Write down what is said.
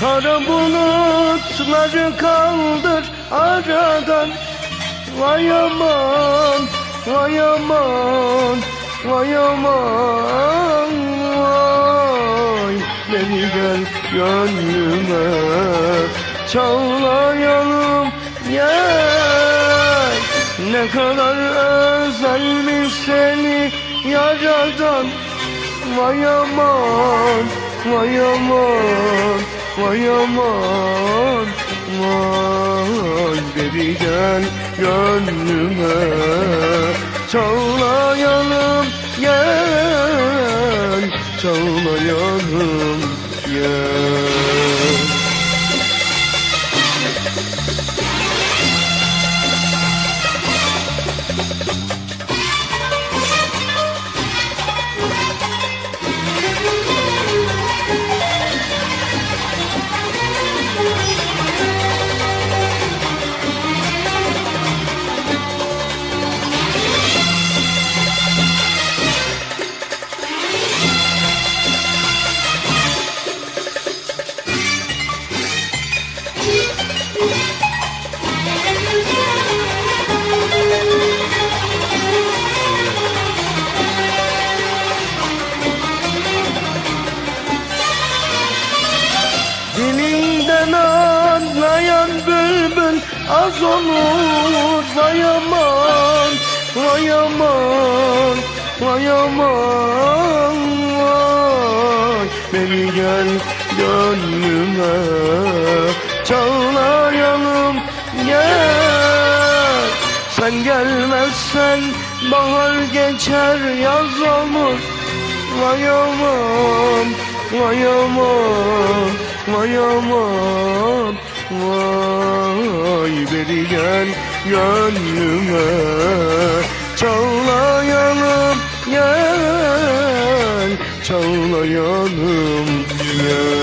Kara bulutları kaldır aradan. Vay aman, vay aman, vay aman Vay. Beni gel gönlüme Çağlayalım gel. Ne kadar özelmiş seni yaradan. Vay aman, vay aman, vay aman, vay Beri gel gönlüme Çağlayalım gel, çağlayalım gel Dilinden anlayan bülbül az olur Vay aman, vay. Beni gel gönlüme çağlayalım gel. Sen gelmezsen bahar geçer yaz olur Vay aman, vay aman, vay aman, vay beri gel gönlüme. Çağlayalım gel, çağlayalım gel